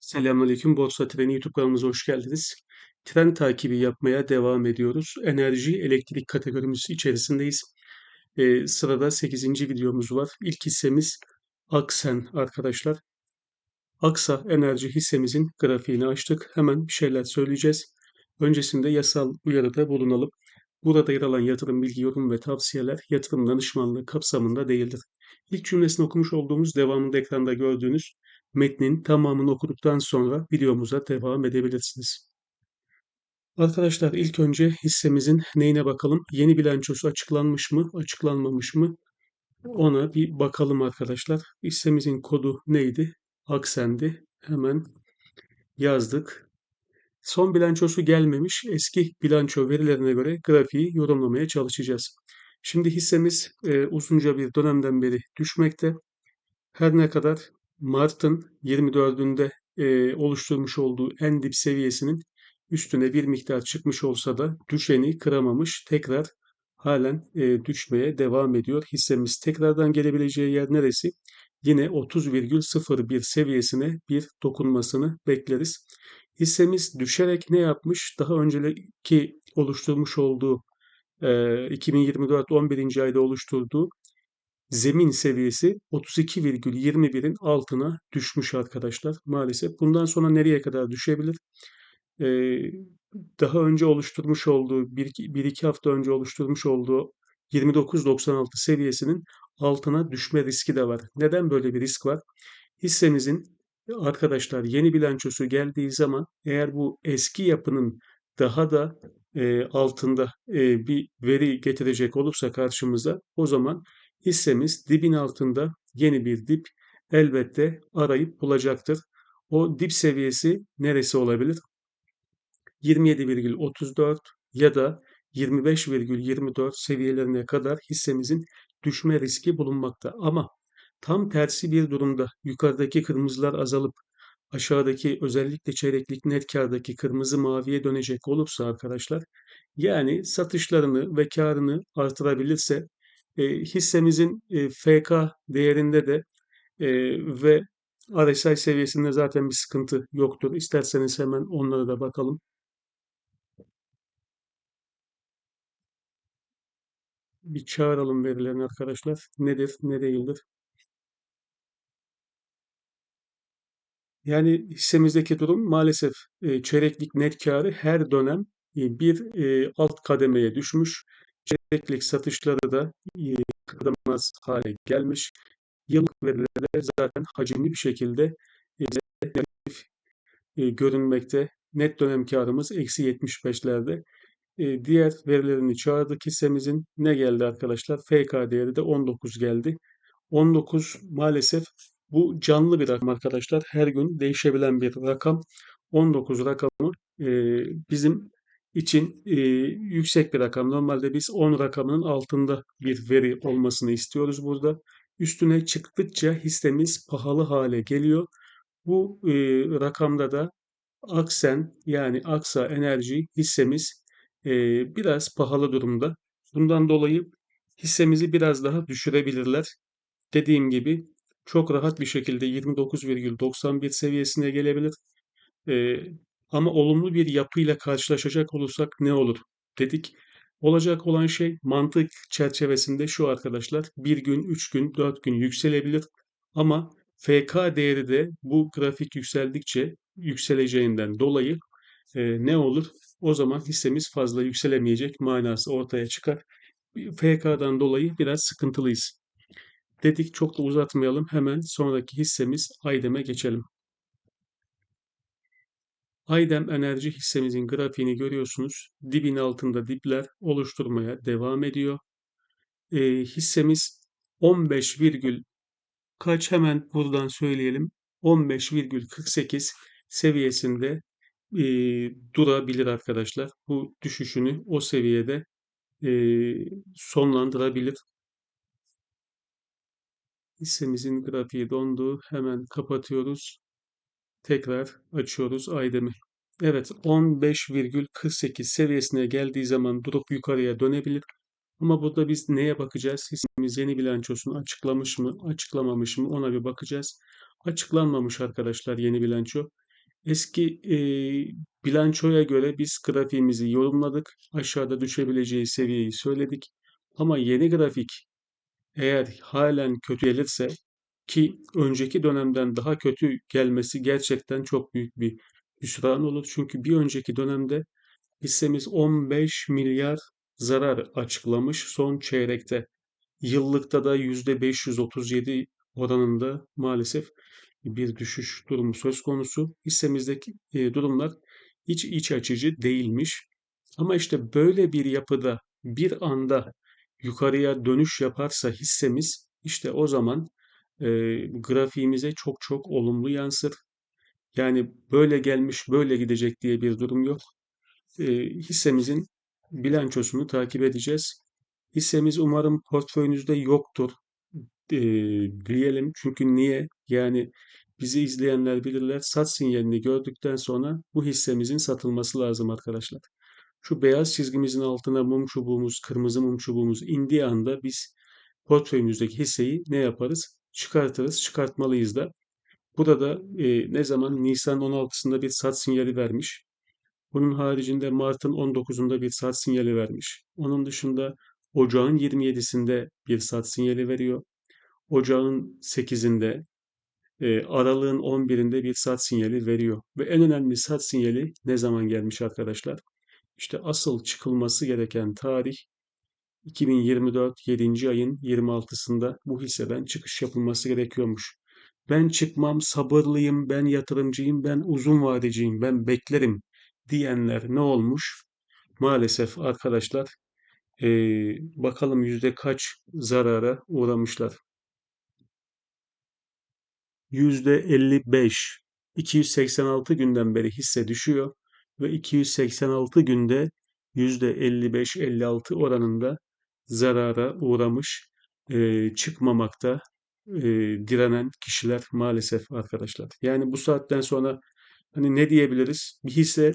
Selamünaleyküm. Borsa Treni YouTube kanalımıza hoş geldiniz. Trend takibi yapmaya devam ediyoruz. Enerji, elektrik kategorimiz içerisindeyiz. Ee, sırada 8. videomuz var. İlk hissemiz Aksen arkadaşlar. Aksa Enerji hissemizin grafiğini açtık. Hemen bir şeyler söyleyeceğiz. Öncesinde yasal uyarıda bulunalım. Burada yer alan yatırım bilgi, yorum ve tavsiyeler yatırım danışmanlığı kapsamında değildir. İlk cümlesini okumuş olduğumuz devamında ekranda gördüğünüz metnin tamamını okuduktan sonra videomuza devam edebilirsiniz. Arkadaşlar ilk önce hissemizin neyine bakalım? Yeni bilançosu açıklanmış mı, açıklanmamış mı? Ona bir bakalım arkadaşlar. Hissemizin kodu neydi? Aksendi. Hemen yazdık. Son bilançosu gelmemiş. Eski bilanço verilerine göre grafiği yorumlamaya çalışacağız. Şimdi hissemiz e, uzunca bir dönemden beri düşmekte. Her ne kadar Mart'ın 24'ünde e, oluşturmuş olduğu en dip seviyesinin üstüne bir miktar çıkmış olsa da düşeni kıramamış. Tekrar halen e, düşmeye devam ediyor. Hissemiz tekrardan gelebileceği yer neresi? Yine 30,01 seviyesine bir dokunmasını bekleriz. Hissemiz düşerek ne yapmış? Daha önceki oluşturmuş olduğu e, 2024 11. ayda oluşturduğu zemin seviyesi 32,21'in altına düşmüş arkadaşlar maalesef. Bundan sonra nereye kadar düşebilir? Ee, daha önce oluşturmuş olduğu, bir, bir iki hafta önce oluşturmuş olduğu 29.96 seviyesinin altına düşme riski de var. Neden böyle bir risk var? Hissemizin arkadaşlar yeni bilançosu geldiği zaman eğer bu eski yapının daha da e, altında e, bir veri getirecek olursa karşımıza o zaman hissemiz dibin altında yeni bir dip elbette arayıp bulacaktır. O dip seviyesi neresi olabilir? 27,34 ya da 25,24 seviyelerine kadar hissemizin düşme riski bulunmakta. Ama tam tersi bir durumda yukarıdaki kırmızılar azalıp aşağıdaki özellikle çeyreklik net kardaki kırmızı maviye dönecek olursa arkadaşlar yani satışlarını ve karını artırabilirse e, hissemizin e, FK değerinde de e, ve RSI seviyesinde zaten bir sıkıntı yoktur. İsterseniz hemen onlara da bakalım. Bir çağıralım verilerini arkadaşlar. Nedir, ne değildir? Yani hissemizdeki durum maalesef e, çeyreklik net karı her dönem e, bir e, alt kademeye düşmüş. Çeyreklik satışları da kırılmaz hale gelmiş. Yıllık verilerde zaten hacimli bir şekilde e, görünmekte. Net dönem karımız eksi 75'lerde. E, diğer verilerini çağırdık hissemizin ne geldi arkadaşlar? FK değeri de 19 geldi. 19 maalesef bu canlı bir rakam arkadaşlar. Her gün değişebilen bir rakam. 19 rakamı e, bizim için e, yüksek bir rakam. Normalde biz 10 rakamının altında bir veri olmasını istiyoruz burada. Üstüne çıktıkça hissemiz pahalı hale geliyor. Bu e, rakamda da Aksen yani Aksa Enerji hissemiz e, biraz pahalı durumda. Bundan dolayı hissemizi biraz daha düşürebilirler. Dediğim gibi çok rahat bir şekilde 29,91 seviyesine gelebilir. Ee, ama olumlu bir yapıyla karşılaşacak olursak ne olur dedik. Olacak olan şey mantık çerçevesinde şu arkadaşlar. Bir gün, üç gün, dört gün yükselebilir. Ama FK değeri de bu grafik yükseldikçe yükseleceğinden dolayı e, ne olur? O zaman hissemiz fazla yükselemeyecek manası ortaya çıkar. FK'dan dolayı biraz sıkıntılıyız. Dedik çok da uzatmayalım. Hemen sonraki hissemiz Aydem'e geçelim. Aydem Enerji hissemizin grafiğini görüyorsunuz. Dibin altında dipler oluşturmaya devam ediyor. E, hissemiz 15 virgül kaç hemen buradan söyleyelim. 15,48 seviyesinde e, durabilir arkadaşlar. Bu düşüşünü o seviyede e, sonlandırabilir. Hissemizin grafiği dondu. Hemen kapatıyoruz. Tekrar açıyoruz Aydemir. Evet 15,48 seviyesine geldiği zaman durup yukarıya dönebilir. Ama burada biz neye bakacağız? Hissemiz yeni bilançosunu açıklamış mı, açıklamamış mı ona bir bakacağız. Açıklanmamış arkadaşlar yeni bilanço. Eski e, bilançoya göre biz grafiğimizi yorumladık. Aşağıda düşebileceği seviyeyi söyledik. Ama yeni grafik eğer halen kötü gelirse ki önceki dönemden daha kötü gelmesi gerçekten çok büyük bir hüsran olur. Çünkü bir önceki dönemde hissemiz 15 milyar zarar açıklamış son çeyrekte. Yıllıkta da %537 oranında maalesef bir düşüş durumu söz konusu. Hissemizdeki e, durumlar hiç iç açıcı değilmiş. Ama işte böyle bir yapıda bir anda yukarıya dönüş yaparsa hissemiz işte o zaman e, grafiğimize çok çok olumlu yansır. Yani böyle gelmiş böyle gidecek diye bir durum yok. E, hissemizin bilançosunu takip edeceğiz. Hissemiz umarım portföyünüzde yoktur e, diyelim. Çünkü niye? Yani bizi izleyenler bilirler. Sat sinyalini gördükten sonra bu hissemizin satılması lazım arkadaşlar. Şu beyaz çizgimizin altına mum çubuğumuz, kırmızı mum çubuğumuz indiği anda biz portföyümüzdeki hisseyi ne yaparız? Çıkartırız, çıkartmalıyız da. Burada e, ne zaman? Nisan 16'sında bir sat sinyali vermiş. Bunun haricinde Mart'ın 19'unda bir sat sinyali vermiş. Onun dışında Ocağın 27'sinde bir sat sinyali veriyor. Ocağın 8'inde, e, Aralık'ın 11'inde bir sat sinyali veriyor. Ve en önemli sat sinyali ne zaman gelmiş arkadaşlar? İşte asıl çıkılması gereken tarih 2024 7. ayın 26'sında bu hisseden çıkış yapılması gerekiyormuş. Ben çıkmam, sabırlıyım, ben yatırımcıyım, ben uzun vadeciyim, ben beklerim diyenler ne olmuş? Maalesef arkadaşlar eee, bakalım yüzde kaç zarara uğramışlar. %55. 286 günden beri hisse düşüyor ve 286 günde %55-56 oranında zarara uğramış, eee, çıkmamakta eee, direnen kişiler maalesef arkadaşlar. Yani bu saatten sonra hani ne diyebiliriz? Bir hisse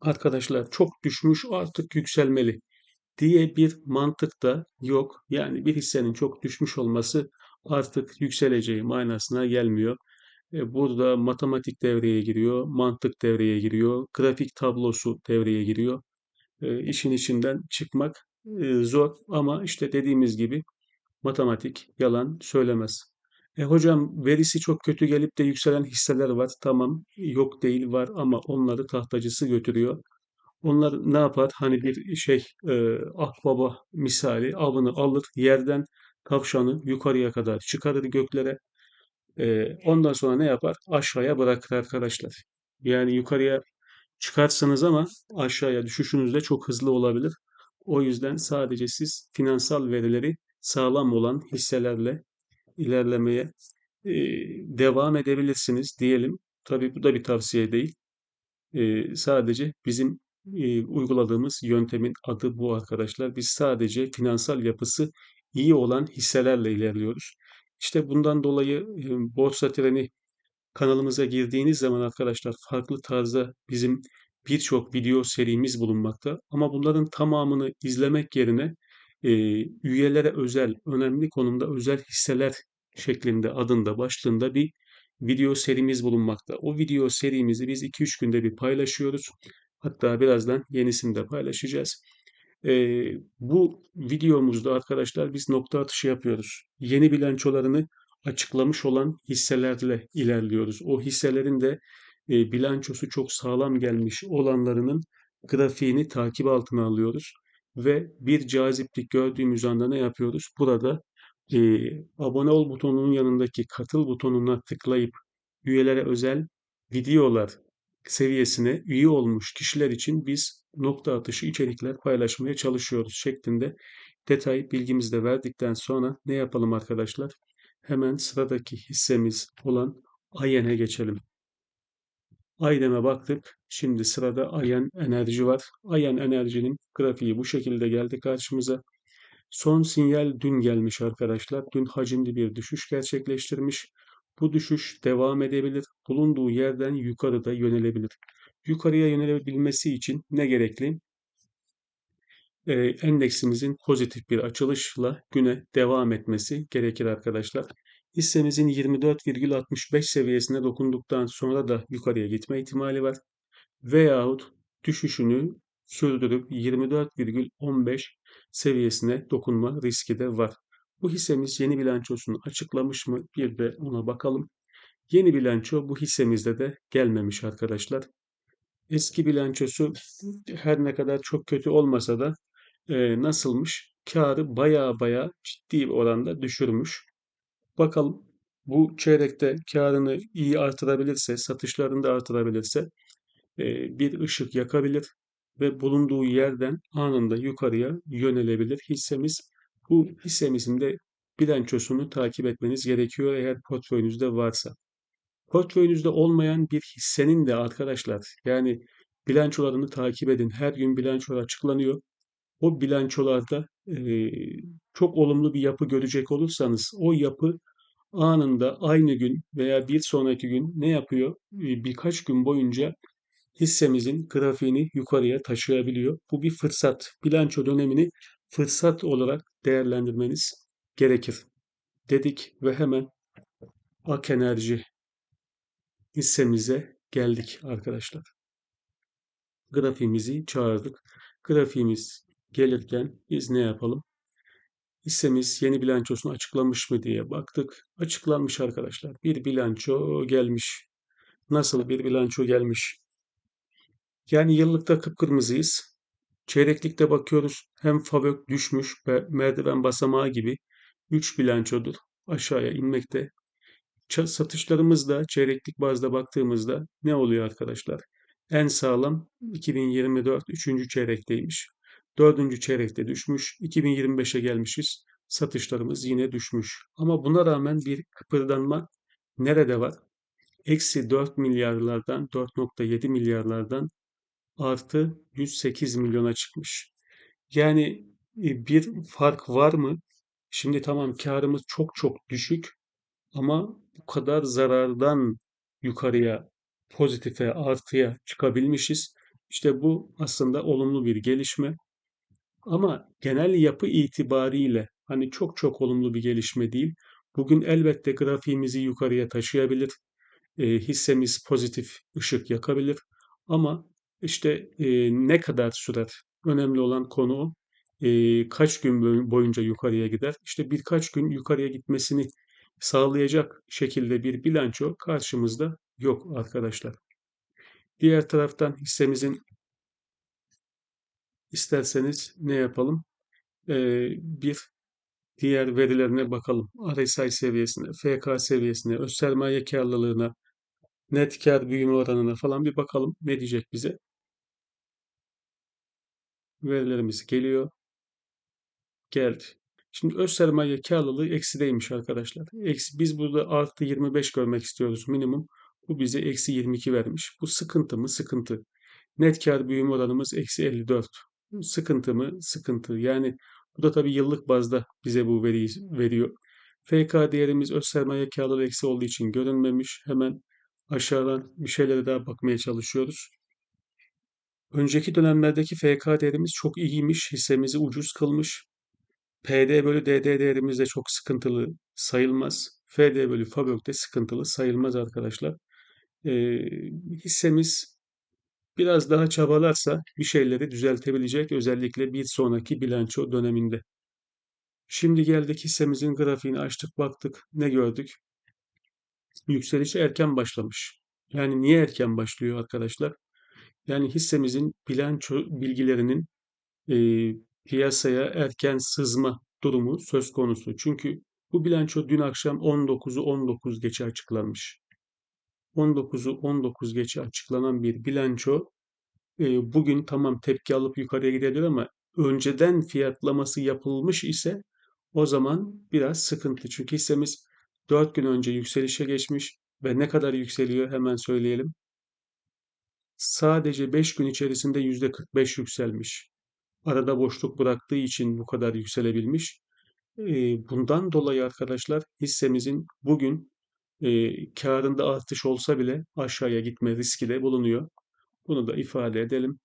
arkadaşlar çok düşmüş artık yükselmeli diye bir mantık da yok. Yani bir hissenin çok düşmüş olması artık yükseleceği manasına gelmiyor. E, Burada matematik devreye giriyor, mantık devreye giriyor, grafik tablosu devreye giriyor. E, işin içinden çıkmak e, zor ama işte dediğimiz gibi matematik yalan söylemez. E hocam verisi çok kötü gelip de yükselen hisseler var. Tamam yok değil var ama onları tahtacısı götürüyor. Onlar ne yapar? Hani bir şey e, akbaba misali avını alır yerden tavşanı yukarıya kadar çıkarır göklere. E, ondan sonra ne yapar? Aşağıya bırakır arkadaşlar. Yani yukarıya çıkarsınız ama aşağıya düşüşünüz de çok hızlı olabilir. O yüzden sadece siz finansal verileri sağlam olan hisselerle ilerlemeye e, devam edebilirsiniz diyelim. Tabii bu da bir tavsiye değil. Ee, sadece bizim e, uyguladığımız yöntemin adı bu arkadaşlar. Biz sadece finansal yapısı iyi olan hisselerle ilerliyoruz. İşte bundan dolayı e, Borsa Treni kanalımıza girdiğiniz zaman arkadaşlar farklı tarzda bizim birçok video serimiz bulunmakta. Ama bunların tamamını izlemek yerine e, üyelere özel, önemli konumda özel hisseler şeklinde adında başlığında bir video serimiz bulunmakta. O video serimizi biz 2-3 günde bir paylaşıyoruz. Hatta birazdan yenisini de paylaşacağız. Ee, bu videomuzda arkadaşlar biz nokta atışı yapıyoruz. Yeni bilançolarını açıklamış olan hisselerle ilerliyoruz. O hisselerin de e, bilançosu çok sağlam gelmiş olanlarının grafiğini takip altına alıyoruz. Ve bir caziplik gördüğümüz anda ne yapıyoruz? Burada e, abone ol butonunun yanındaki katıl butonuna tıklayıp üyelere özel videolar seviyesine üye olmuş kişiler için biz nokta atışı içerikler paylaşmaya çalışıyoruz şeklinde detay bilgimizi de verdikten sonra ne yapalım arkadaşlar? Hemen sıradaki hissemiz olan Ayen'e geçelim. Ayen'e baktık. Şimdi sırada Ayen Enerji var. Ayen Enerji'nin grafiği bu şekilde geldi karşımıza. Son sinyal dün gelmiş arkadaşlar. Dün hacimli bir düşüş gerçekleştirmiş. Bu düşüş devam edebilir. Bulunduğu yerden yukarıda yönelebilir. Yukarıya yönelebilmesi için ne gerekli? Ee, endeksimizin pozitif bir açılışla güne devam etmesi gerekir arkadaşlar. Hissemizin 24,65 seviyesine dokunduktan sonra da yukarıya gitme ihtimali var. Veyahut düşüşünü sürdürüp 24,15 seviyesine dokunma riski de var. Bu hissemiz yeni bilançosunu açıklamış mı? Bir de ona bakalım. Yeni bilanço bu hissemizde de gelmemiş arkadaşlar. Eski bilançosu her ne kadar çok kötü olmasa da e, nasılmış? Karı baya baya ciddi bir oranda düşürmüş. Bakalım bu çeyrekte karını iyi artırabilirse, satışlarını da artırabilirse e, bir ışık yakabilir ve bulunduğu yerden anında yukarıya yönelebilir hissemiz. Bu hissemizin de bilançosunu takip etmeniz gerekiyor eğer portföyünüzde varsa. Portföyünüzde olmayan bir hissenin de arkadaşlar yani bilançolarını takip edin. Her gün bilançolar açıklanıyor. O bilançolarda e, çok olumlu bir yapı görecek olursanız o yapı anında aynı gün veya bir sonraki gün ne yapıyor? Birkaç gün boyunca hissemizin grafiğini yukarıya taşıyabiliyor. Bu bir fırsat. Bilanço dönemini fırsat olarak değerlendirmeniz gerekir dedik ve hemen Ak Enerji hissemize geldik arkadaşlar. Grafiğimizi çağırdık. Grafiğimiz gelirken biz ne yapalım? Hissemiz yeni bilançosunu açıklamış mı diye baktık. Açıklanmış arkadaşlar. Bir bilanço gelmiş. Nasıl bir bilanço gelmiş? Yani yıllıkta kıpkırmızıyız. Çeyreklikte bakıyoruz. Hem fabök düşmüş ve merdiven basamağı gibi 3 bilançodur. Aşağıya inmekte. Satışlarımız da çeyreklik bazda baktığımızda ne oluyor arkadaşlar? En sağlam 2024 3. çeyrekteymiş. 4. çeyrekte düşmüş. 2025'e gelmişiz. Satışlarımız yine düşmüş. Ama buna rağmen bir kıpırdanma nerede var? Eksi 4 milyarlardan 4.7 milyarlardan artı 108 milyona çıkmış. Yani e, bir fark var mı? Şimdi tamam karımız çok çok düşük ama bu kadar zarardan yukarıya, pozitife, artıya çıkabilmişiz. İşte bu aslında olumlu bir gelişme. Ama genel yapı itibariyle hani çok çok olumlu bir gelişme değil. Bugün elbette grafiğimizi yukarıya taşıyabilir. E, hissemiz pozitif ışık yakabilir. Ama işte e, ne kadar sürer? Önemli olan konu o. E, kaç gün boyunca yukarıya gider? İşte birkaç gün yukarıya gitmesini sağlayacak şekilde bir bilanço karşımızda yok arkadaşlar. Diğer taraftan hissemizin isterseniz ne yapalım? Ee, bir diğer verilerine bakalım. RSI seviyesine, FK seviyesine, öz sermaye karlılığına, net kar büyüme oranına falan bir bakalım ne diyecek bize. Verilerimiz geliyor. Geldi. Şimdi öz sermaye karlılığı eksideymiş arkadaşlar. Eksi, biz burada artı 25 görmek istiyoruz minimum. Bu bize eksi 22 vermiş. Bu sıkıntı mı? Sıkıntı. Net kar büyüme oranımız eksi 54. Sıkıntı mı? Sıkıntı. Yani bu da tabii yıllık bazda bize bu veriyi veriyor. FK değerimiz öz sermaye karlılığı eksi olduğu için görünmemiş. Hemen aşağıdan bir şeylere daha bakmaya çalışıyoruz. Önceki dönemlerdeki FK değerimiz çok iyiymiş. Hissemizi ucuz kılmış. PD bölü DD değerimiz de çok sıkıntılı sayılmaz. FD bölü FABÖK de sıkıntılı sayılmaz arkadaşlar. E, hissemiz biraz daha çabalarsa bir şeyleri düzeltebilecek özellikle bir sonraki bilanço döneminde. Şimdi geldik hissemizin grafiğini açtık baktık ne gördük? Yükselişe erken başlamış. Yani niye erken başlıyor arkadaşlar? Yani hissemizin bilanço bilgilerinin e, piyasaya erken sızma durumu söz konusu. Çünkü bu bilanço dün akşam 19'u 19 geçe açıklanmış. 19'u 19 geçe açıklanan bir bilanço e, bugün tamam tepki alıp yukarıya gidebilir ama önceden fiyatlaması yapılmış ise o zaman biraz sıkıntı. Çünkü hissemiz 4 gün önce yükselişe geçmiş ve ne kadar yükseliyor hemen söyleyelim. Sadece 5 gün içerisinde %45 yükselmiş arada boşluk bıraktığı için bu kadar yükselebilmiş. Bundan dolayı arkadaşlar hissemizin bugün e, karında artış olsa bile aşağıya gitme riski de bulunuyor. Bunu da ifade edelim.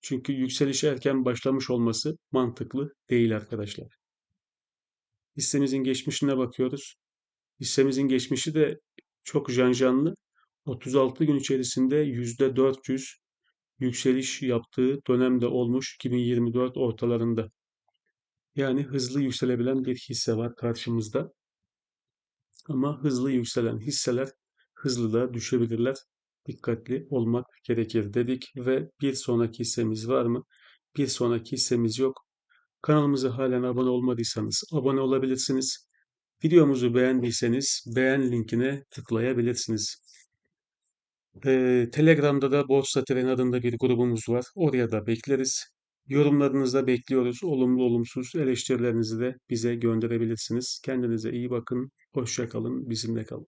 Çünkü yükseliş erken başlamış olması mantıklı değil arkadaşlar. Hissemizin geçmişine bakıyoruz. Hissemizin geçmişi de çok janjanlı. 36 gün içerisinde %400 yükseliş yaptığı dönemde olmuş 2024 ortalarında. Yani hızlı yükselebilen bir hisse var karşımızda. Ama hızlı yükselen hisseler hızlı da düşebilirler. Dikkatli olmak gerekir dedik ve bir sonraki hissemiz var mı? Bir sonraki hissemiz yok. Kanalımıza halen abone olmadıysanız abone olabilirsiniz. Videomuzu beğendiyseniz beğen linkine tıklayabilirsiniz. Ee, Telegram'da da Borsa Tren adında bir grubumuz var. Oraya da bekleriz. Yorumlarınızı da bekliyoruz. Olumlu olumsuz eleştirilerinizi de bize gönderebilirsiniz. Kendinize iyi bakın. Hoşça kalın. Bizimle kalın.